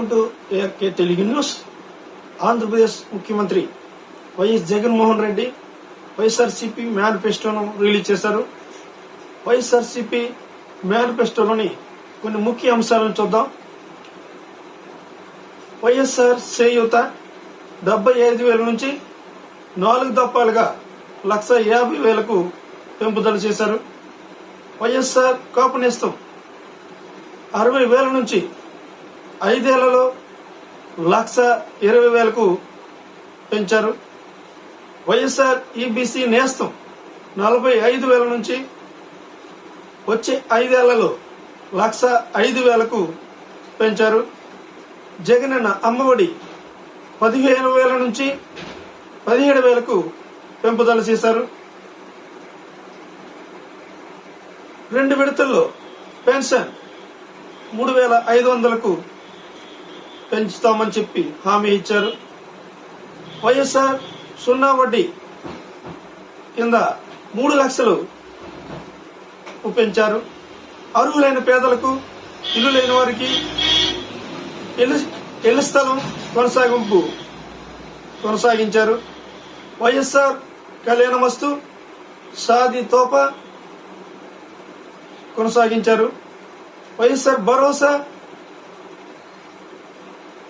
Welcome to A K Telugu news. Andhra Pradesh ముఖ్యమంత్రి YS Jaganmohan Reddy YSRCP మేనిఫెస్టోను release చేశారు. వైఎస్ఆర్సీపీ మేనిఫెస్టోలోని కొన్ని ముఖ్య అంశాలను చూద్దాం. వైఎస్ఆర్ చేయూత డెబ్బై ఐదు వేల నుంచి నాలుగు దప్పాలుగా లక్ష యాభై వేలకు పెంపుదల చేశారు. వైఎస్ఆర్ కాపునేస్తం అరవై వేల నుంచి ఐదేళ్ళలో లక్ష ఇరవై వేలకు పెంచారు. వైఎస్ఆర్ ఈబీసీ నేస్తం నలభై ఐదు వేల నుంచి వచ్చే ఐదేళ్ళలో లక్ష ఐదు వేలకు పెంచారు. జగనన్న అమ్మఒడి పదిహేను వేల నుంచి పదిహేడు వేలకు పెంపుదల చేశారు. రెండు విడతల్లో పెన్షన్ మూడు వేల ఐదు వందలకు పెంచుతామని చెప్పి హామీ ఇచ్చారు. వైఎస్ఆర్ సున్నా వడ్డీ కింద మూడు లక్షలు పెంచారు అర్హులైన పేదలకు ఇల్లు లేని వారికి ఇల్లు ఇళ్ళ స్థలం కొనసాగింపు కొనసాగించారు. వైఎస్ఆర్ కళ్యాణమస్తు సాది తోప కొనసాగించారు. వైఎస్ఆర్ భరోసా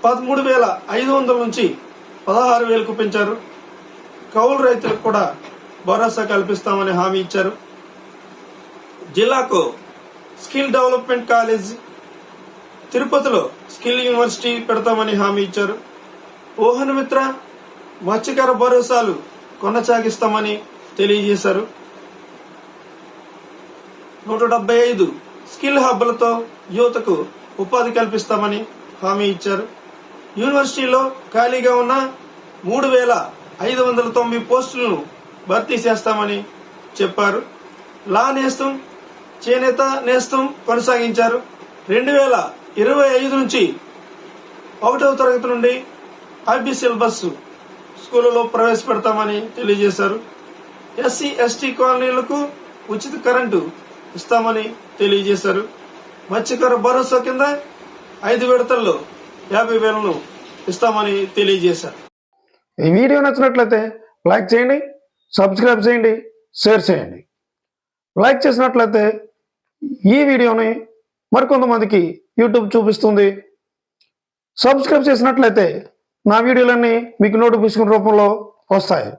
పదమూడు వేల ఐదు వందల నుంచి పదహారు వేలకు పెంచారు. కౌలు రైతులకు కూడా భరోసా కల్పిస్తామని హామీ ఇచ్చారు. జిల్లాకు స్కిల్ డెవలప్మెంట్ కాలేజ్ తిరుపతిలో స్కిల్ యూనివర్సిటీ పెడతామని హామీ ఇచ్చారు. ఓహన్ మిత్ర మత్స్యకార భరోసాలు కొనసాగిస్తామని తెలియజేశారు. నూట డెబ్బై ఐదు స్కిల్ హబ్బులతో యువతకు ఉపాధి కల్పిస్తామని హామీ ఇచ్చారు. యూనివర్సిటీలో ఖాళీగా ఉన్న మూడు వేల ఐదు వందల తొంభై పోస్టులను భర్తీ చేస్తామని చెప్పారు. లా నేస్తం చేనేత నేస్తం కొనసాగించారు. రెండు వేల ఇరవై ఐదు నుంచి ఒకటవ తరగతి నుండి ఐబీ సిలబస్ స్కూళ్ళలో ప్రవేశపెడతామని తెలియజేశారు. ఎస్సీ ఎస్టీ కాలనీలకు ఉచిత కరెంటు ఇస్తామని తెలియజేశారు. మత్స్యకార భరోసా కింద ఐదు విడతల్లో యాభై వేలను ఇస్తామని తెలియజేశారు. ఈ వీడియో నచ్చినట్లయితే లైక్ చేయండి సబ్స్క్రైబ్ చేయండి షేర్ చేయండి. లైక్ చేసినట్లయితే ఈ వీడియోని మరికొంతమందికి యూట్యూబ్ చూపిస్తుంది. సబ్స్క్రైబ్ చేసినట్లయితే నా వీడియోలన్నీ మీకు నోటిఫికేషన్ రూపంలో వస్తాయి.